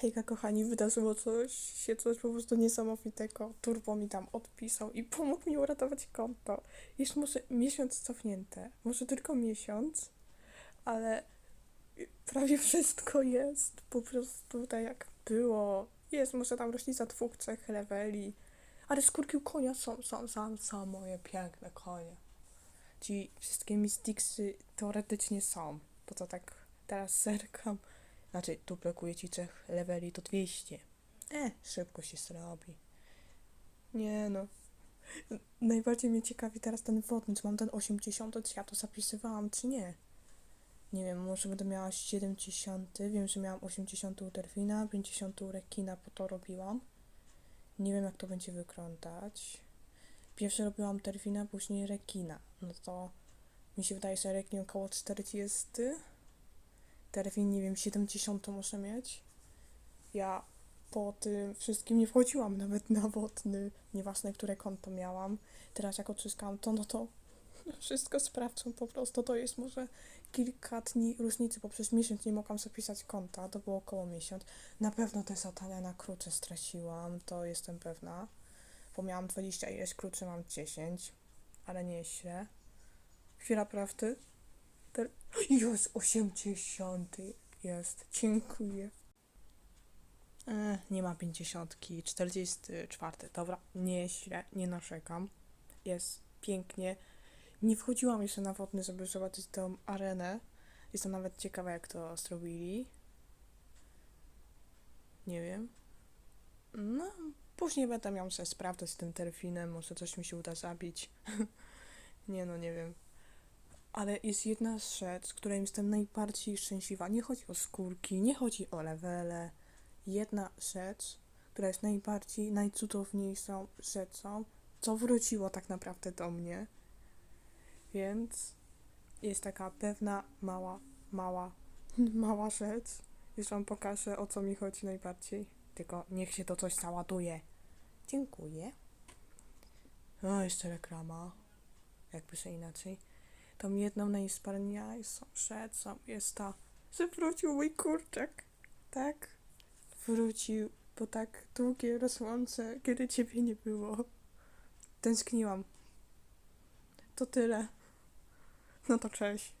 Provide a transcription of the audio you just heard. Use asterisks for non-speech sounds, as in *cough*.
Hejka kochani, wydarzyło coś, się coś po prostu niesamowitego. Turbo mi tam odpisał i pomógł mi uratować konto. Jest może miesiąc cofnięte, może tylko miesiąc, ale prawie wszystko jest po prostu tak jak było. Jest może tam rocznica dwóch, trzech leveli, ale skórki u konia są, są, są, są moje piękne konie. Ci wszystkie Mysticsy teoretycznie są, to co tak teraz zerkam. Znaczy, tu brakuje ci trzech leveli to 200. E, szybko się zrobi. Nie no. Najbardziej mnie ciekawi teraz ten wodny, czy mam ten 80, czy ja to zapisywałam, czy nie. Nie wiem, może będę miała 70. Wiem, że miałam 80 u delfina, 50 u rekina, po to robiłam. Nie wiem, jak to będzie wyglądać. Pierwsze robiłam delfina, później rekina. No to mi się wydaje, że rekin około 40. Delfin, nie wiem, 70 muszę mieć. Ja po tym wszystkim nie wchodziłam nawet na wodny, nieważne które konto miałam. Teraz jak odzyskałam to, no to *laughs* wszystko sprawdzą po prostu. To jest może kilka dni różnicy, bo przez miesiąc nie mogłam zapisać konta, to było około miesiąc. Na pewno te zadania na krucze straciłam, to jestem pewna. Bo miałam 20 ileś kruczy, mam 10, ale nie źle. Chwila prawdy. Ter- Już 80 jest. Dziękuję. E, nie ma 50. 44. Dobra, nie jest źle, nie narzekam. Jest pięknie. Nie wchodziłam jeszcze na wodny, żeby zobaczyć tą arenę. Jestem nawet ciekawa, jak to zrobili. Nie wiem. No, później będę miał sobie sprawdzać z tym delfinem, może coś mi się uda zabić. *laughs* nie no, nie wiem. Ale jest jedna rzecz, której jestem najbardziej szczęśliwa. Nie chodzi o skórki, nie chodzi o levele. Jedna rzecz, która jest najbardziej, najcudowniejszą rzeczą, co wróciło tak naprawdę do mnie. Więc jest taka pewna mała, mała, *laughs* mała rzecz. Już wam pokażę, o co mi chodzi najbardziej. Tylko niech się to coś załaduje. Dziękuję. O, jeszcze reklama. Jakby się inaczej. Tą jedną najwspanialszą rzeczą jest ta, że wrócił mój kurczak. Tak? Wrócił po tak długie rozłące, kiedy ciebie nie było. Tęskniłam. To tyle. No to cześć.